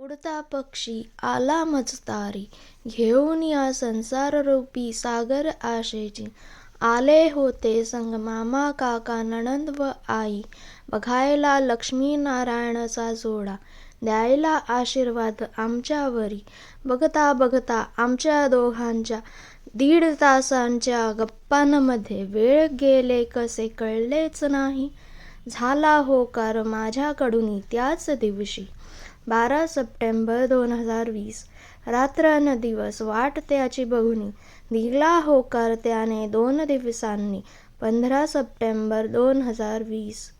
उडता पक्षी आला मजतारी घेऊन या संसाररूपी सागर आशेची. आले होते संग मामा काका नणंद व आई. बघायला लक्ष्मी नारायणचा जोडा द्यायला आशीर्वाद आमच्यावरी. बघता बघता आमच्या दोघांच्या दीड तासांच्या गप्पांमध्ये वेळ गेले कसे कळलेच नाही. झाला होकार माझ्याकडून त्याच दिवशी. बारा सप्टेंबर दोन हजार वीस. रात्र न दिवस वाट त्याची बघुनी. दिला होकार त्याने दोन दिवसांनी पंधरा सप्टेंबर दोन हजार वीस.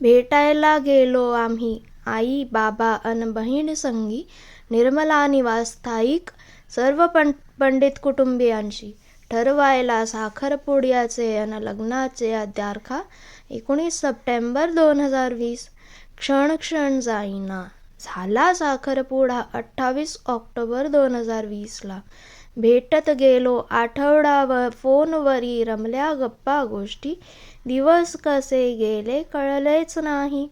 भेटायला गेलो आम्ही. आई बाबा अन बहीण संगी निर्मला निवासस्थायिक सर्व पं पंडित कुटुंबियांशी. ठरवायला साखरपुड्याचे अन लग्नाचे अध्यारखा एकोणीस सप्टेंबर दोन हजार वीस. क्षण क्षण जाईना. झाला साखरपुडा अठ्ठावीस ऑक्टोबर दोन हजार वीसला. भेटत गेलो आठवडा व फोनवरी रमल्या गप्पा गोष्टी. दिवस कसे गेले कळलेच नाही.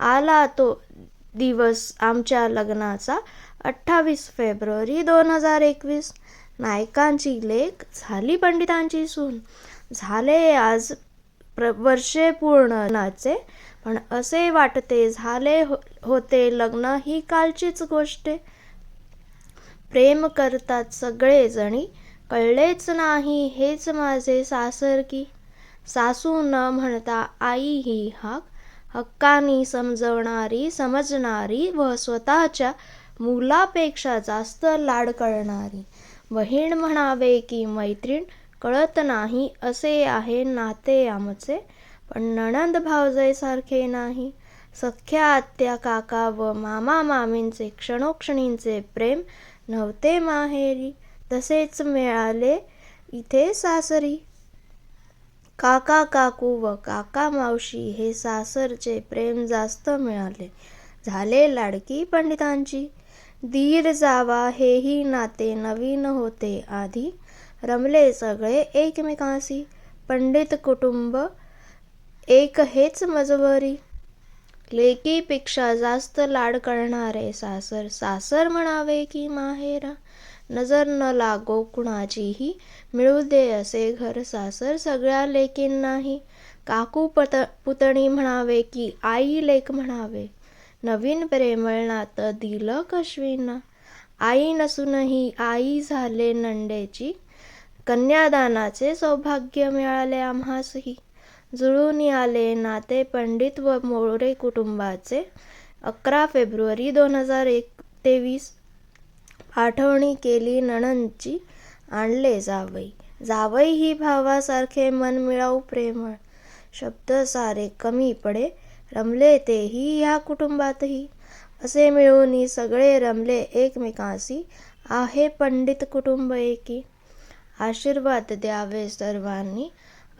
आला तो दिवस आमच्या लग्नाचा अठ्ठावीस फेब्रुवारी दोन हजार एकवीस. नायकांची लेख झाली पंडितांची सून. झाले आज प्र वर्षे पूर्णनाचे पण असे वाटते झाले हो होते लग्न ही कालचीच गोष्ट प्रेम करतात सगळेजणी कळलेच नाही हेच माझे सासर की सासू न म्हणता आई ही हाक हक्कानी समजवणारी समजणारी व स्वतःच्या मुलापेक्षा जास्त लाड करणारी. बहीण म्हणावे की मैत्रीण कळत नाही असे आहे नाते आमचे. पण नणंद भावजयसारखे नाही. सख्या आत्या काका व मामा मामींचे क्षणोक्षणींचे प्रेम नव्हते माहेरी. तसेच मिळाले इथे सासरी. काका काकू व काका मावशी हे सासरचे प्रेम जास्त मिळाले. झाले लाडकी पंडितांची. दीर जावा हेही नाते नवीन होते आधी. रमले सगळे एकमेकांशी. पंडित कुटुंब एक हेच मजबरी. लेकीपेक्षा जास्त लाड करणारे सासर सासर म्हणावे की माहेरा. नजर न लागो कुणाचीही मिळू दे असे घर सासर सगळ्या लेकींनाही. काकू पत पुतणी म्हणावे की आई लेक म्हणावे. नवीन प्रेमळ नातं दिलं कशवींना आई नसूनही आई झाले नंडेची. कन्यादानाचे सौभाग्य मिळाले आम्हासही. जुळून आले नाते पंडित व मोरे कुटुंबाचे. अकरा फेब्रुवारी दोन हजार एक तेवीस आठवणी केली नणंदची आणले जावई. जावई ही भावासारखे मन मिळाऊ प्रेमळ. शब्द सारे कमी पडे रमले तेही ह्या कुटुंबातही. असे मिळून सगळे रमले एकमेकांशी. आहे पंडित कुटुंब एकी. आशीर्वाद द्यावे सर्वांनी.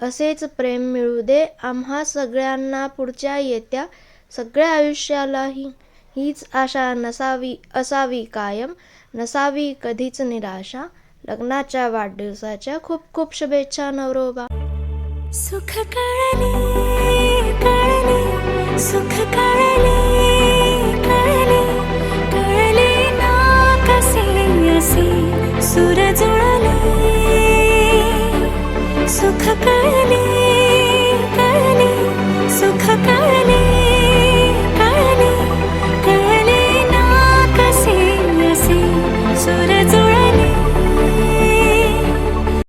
असेच प्रेम मिळू दे. आम्हा सगळ्यांना पुढच्या येत्या सगळ्या आयुष्यालाही हीच आशा नसावी असावी कायम. नसावी कधीच निराशा. लग्नाच्या वाढदिवसाच्या खूप खूप शुभेच्छा नवरोबा. सुख कळले कळले. सुख कळले. सूर जुळले सुख कळले